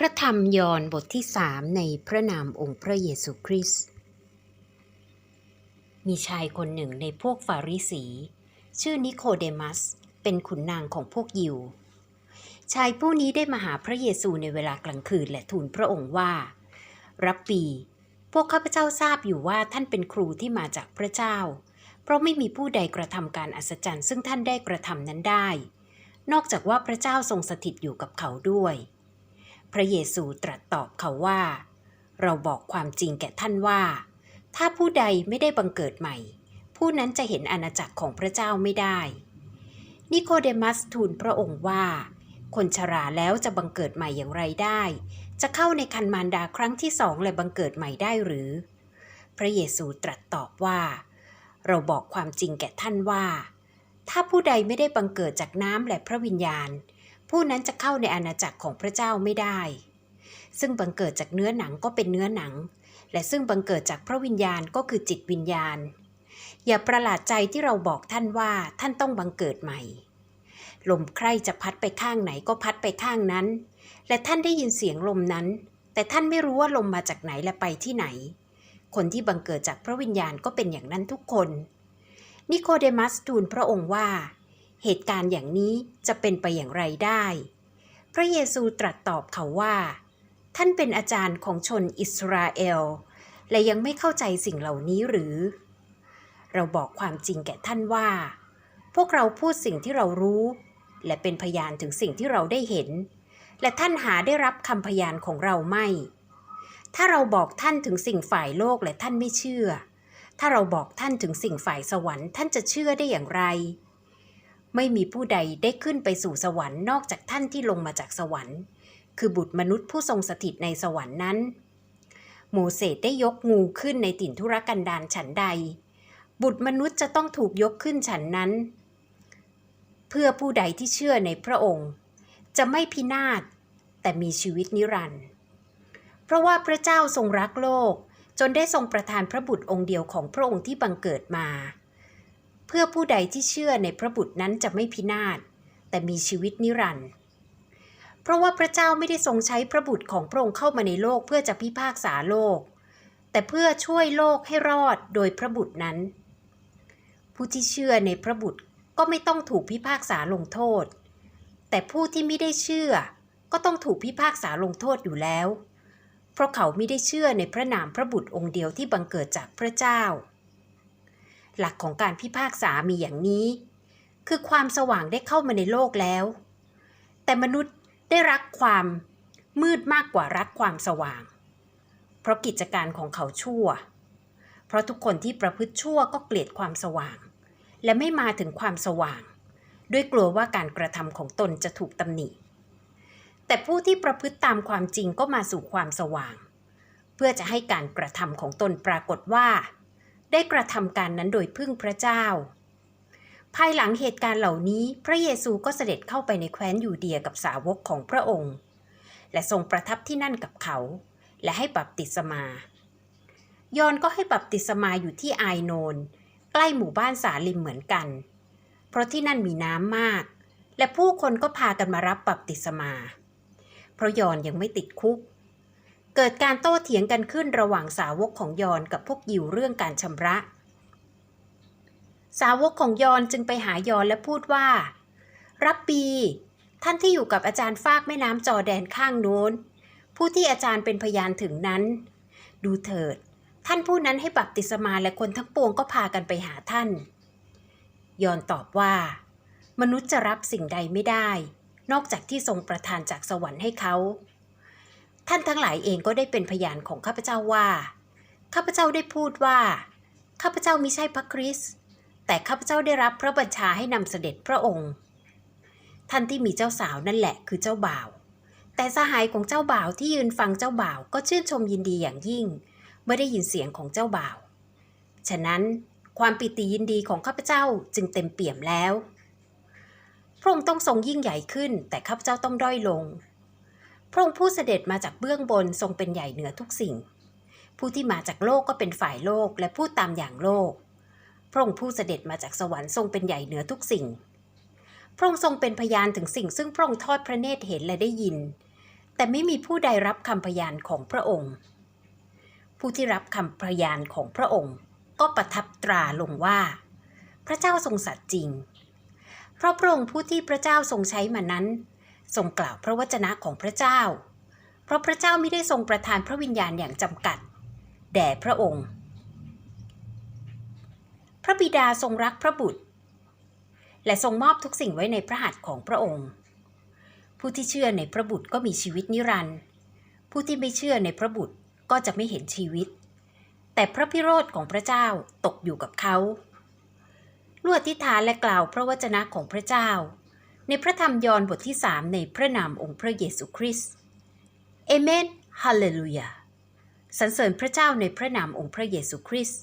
พระธรรมยอห์นบทที่สามในพระนามองค์พระเยซูคริสต์ มีชายคนหนึ่งในพวกฟาริสี ชื่อนิโคเดมัส เป็นขุนนางของพวกยิว ชายผู้นี้ได้มาหาพระเยซูในเวลากลางคืนและทูลพระองค์ว่า รับปี พวกข้าพเจ้าทราบอยู่ว่าท่านเป็นครูที่มาจากพระเจ้า เพราะไม่มีผู้ใดกระทำการอัศจรรย์ซึ่งท่านได้กระทำนั้นได้ นอกจากว่าพระเจ้าทรงสถิตอยู่กับเขาด้วย ระเยซูตรัสตอบเขาว่า เราบอกความจริงแก่ท่านว่า ถ้าผู้ใดไม่ได้บังเกิดใหม่ ผู้นั้นจะเห็นอาณาจักรของพระเจ้าไม่ได้ นิโคเดมัสทูลพระองค์ว่า คนชราแล้วจะบังเกิดใหม่อย่างไรได้ จะเข้าในคันมารดาครั้งที่สองและบังเกิดใหม่ได้หรือ พระเยซูตรัสตอบว่า เราบอกความจริงแก่ท่านว่า ถ้าผู้ใดไม่ได้บังเกิดจากน้ำและพระวิญญาณ ผู้นั้นจะเข้าในอาณาจักรของพระเจ้าไม่ได้ ซึ่งบังเกิดจากเนื้อหนังก็เป็นเนื้อหนัง และซึ่งบังเกิดจากพระวิญญาณก็คือจิตวิญญาณ อย่าประหลาดใจที่เราบอกท่านว่าท่านต้องบังเกิดใหม่ ลมใครจะพัดไปข้างไหนก็พัดไปข้างนั้น และท่านได้ยินเสียงลมนั้น แต่ท่านไม่รู้ว่าลมมาจากไหนและไปที่ไหน คนที่บังเกิดจากพระวิญญาณก็เป็นอย่างนั้นทุกคน นิโคเดมัสทูลพระองค์ว่า เหตุการณ์อย่างนี้จะเป็นไปอย่างไรได้ พระเยซูตรัสตอบเขาว่า ท่านเป็นอาจารย์ของชนอิสราเอล และยังไม่เข้าใจสิ่งเหล่านี้หรือ เราบอกความจริงแก่ท่านว่า พวกเราพูดสิ่งที่เรารู้ และเป็นพยานถึงสิ่งที่เราได้เห็น และท่านหาได้รับคำพยานของเราไม่ ถ้าเราบอกท่านถึงสิ่งฝ่ายโลกและท่านไม่เชื่อ ถ้าเราบอกท่านถึงสิ่งฝ่ายสวรรค์ท่านจะเชื่อได้อย่างไร ไม่มีผู้ใดได้ขึ้นไปสู่สวรรค์นอกจากท่านที่ลงมาจากสวรรค์ คือบุตรมนุษย์ผู้ทรงสถิตในสวรรค์นั้น โมเสสได้ยกงูขึ้นในถิ่นทุรกันดารฉันใด บุตรมนุษย์จะต้องถูกยกขึ้นฉันนั้น เพื่อผู้ใดที่เชื่อในพระองค์ จะไม่พินาศแต่มีชีวิตนิรันดร์เพราะว่าพระเจ้าทรงรักโลกจนได้ทรงประทานพระบุตรองค์เดียวของพระองค์ที่บังเกิดมา พื่อผู้ใดที่เชื่อในพระบุตรนั้นจะไม่พินาศ แต่มีชีวิตนิรันดร์เพราะว่าพระเจ้าไม่ได้ทรงใช้พระบุตรของพระองค์เข้ามาในโลกเพื่อจะพิพากษาโลก แต่เพื่อช่วยโลกให้รอดโดยพระบุตรนั้น ผู้ที่เชื่อในพระบุตรก็ไม่ต้องถูกพิพากษาลงโทษ แต่ผู้ที่ไม่ได้เชื่อก็ต้องถูกพิพากษาลงโทษอยู่แล้ว เพราะเขาไม่ได้เชื่อในพระนามพระบุตรองค์เดียวที่บังเกิดจากพระเจ้า หลักของการพิพากษามีอย่างนี้ คือความสว่างได้เข้ามาในโลกแล้ว แต่มนุษย์ได้รักความมืดมากกว่ารักความสว่าง เพราะกิจการของเขาชั่ว เพราะทุกคนที่ประพฤติชั่วก็เกลียดความสว่าง และไม่มาถึงความสว่าง ด้วยกลัวว่าการกระทำของตนจะถูกตำหนิ แต่ผู้ที่ประพฤติตามความจริงก็มาสู่ความสว่าง เพื่อจะให้การกระทำของตนปรากฏว่า ได้กระทำการนั้นโดยพึ่งพระเจ้า ภายหลังเหตุการณ์เหล่านี้ พระเยซูก็เสด็จเข้าไปในแคว้นยูเดียกับสาวกของพระองค์ และทรงประทับที่นั่นกับเขา และให้บัพติศมายอนก็ให้บัพติศมาอยู่ที่ไอโนน ใกล้หมู่บ้านสาลิมเหมือนกัน เพราะที่นั่นมีน้ำมาก และผู้คนก็พากันมารับบัพติศมา เพราะยอนยังไม่ติดคุก เกิดการโต้เถียงกันขึ้นระหว่างสาวกของยอนกับพวกยิวเรื่องการชำระ สาวกของยอนจึงไปหายอนและพูดว่า รับปี ท่านที่อยู่กับอาจารย์ฟากแม่น้ำจอแดนข้างโน้น ผู้ที่อาจารย์เป็นพยานถึงนั้น ดูเถิด ท่านผู้นั้นให้บัพติศมาและคนทั้งปวงก็พากันไปหาท่าน ยอนตอบว่า มนุษย์จะรับสิ่งใดไม่ได้ นอกจากที่ทรงประทานจากสวรรค์ให้เขา ท่านทั้งหลายเองก็ได้เป็นพยานของข้าพเจ้าว่า ข้าพเจ้าได้พูดว่า ข้าพเจ้ามิใช่พระคริสต์แต่ข้าพเจ้าได้รับพระบัญชาให้นำเสด็จพระองค์ ท่านที่มีเจ้าสาวนั่นแหละคือเจ้าบ่าว แต่สหายของเจ้าบ่าวที่ยืนฟังเจ้าบ่าวก็ชื่นชมยินดีอย่างยิ่ง เมื่อได้ยินเสียงของเจ้าบ่าว ฉะนั้นความปิติยินดีของข้าพเจ้าจึงเต็มเปี่ยมแล้ว พระองค์ต้องทรงยิ่งใหญ่ขึ้น แต่ข้าพเจ้าต้องด้อยลง ระองค์ผู้เสด็จมาจากเบื้องบนทรงเป็นใหญ่เหนือทุกสิ่ง ผู้ที่มาจากโลกก็เป็นฝ่ายโลกและพูดตามอย่างโลก พระองค์ผู้เสด็จมาจากสวรรค์ทรงเป็นใหญ่เหนือทุกสิ่ง พระองค์ทรงเป็นพยานถึงสิ่งซึ่งพระองค์ทอดพระเนตรเห็นและได้ยิน แต่ไม่มีผู้ใดรับคำพยานของพระองค์ ผู้ที่รับคำพยานของพระองค์ ก็ประทับตราลงว่า พระเจ้าทรงสัตย์จริง เพราะพระองค์ผู้ที่พระเจ้าทรงใช้มานั้น ทรงกล่าวพระวจนะของพระเจ้า เพราะพระเจ้าไม่ได้ทรงประทานพระวิญญาณอย่างจำกัด แด่พระองค์ พระบิดาทรงรักพระบุตร และทรงมอบทุกสิ่งไว้ในพระหัตถ์ของพระองค์ ผู้ที่เชื่อในพระบุตรก็มีชีวิตนิรันดร์ผู้ที่ไม่เชื่อในพระบุตรก็จะไม่เห็นชีวิต แต่พระพิโรธของพระเจ้าตกอยู่กับเขาลวดทิฐานและกล่าวพระวจนะของพระเจ้า ในพระธรรมยอห์นบทที่สามในพระนามองค์พระเยซูคริสต์เอเมน ฮาเลลูยาสรรเสริญพระเจ้าในพระนามองค์พระเยซูคริสต์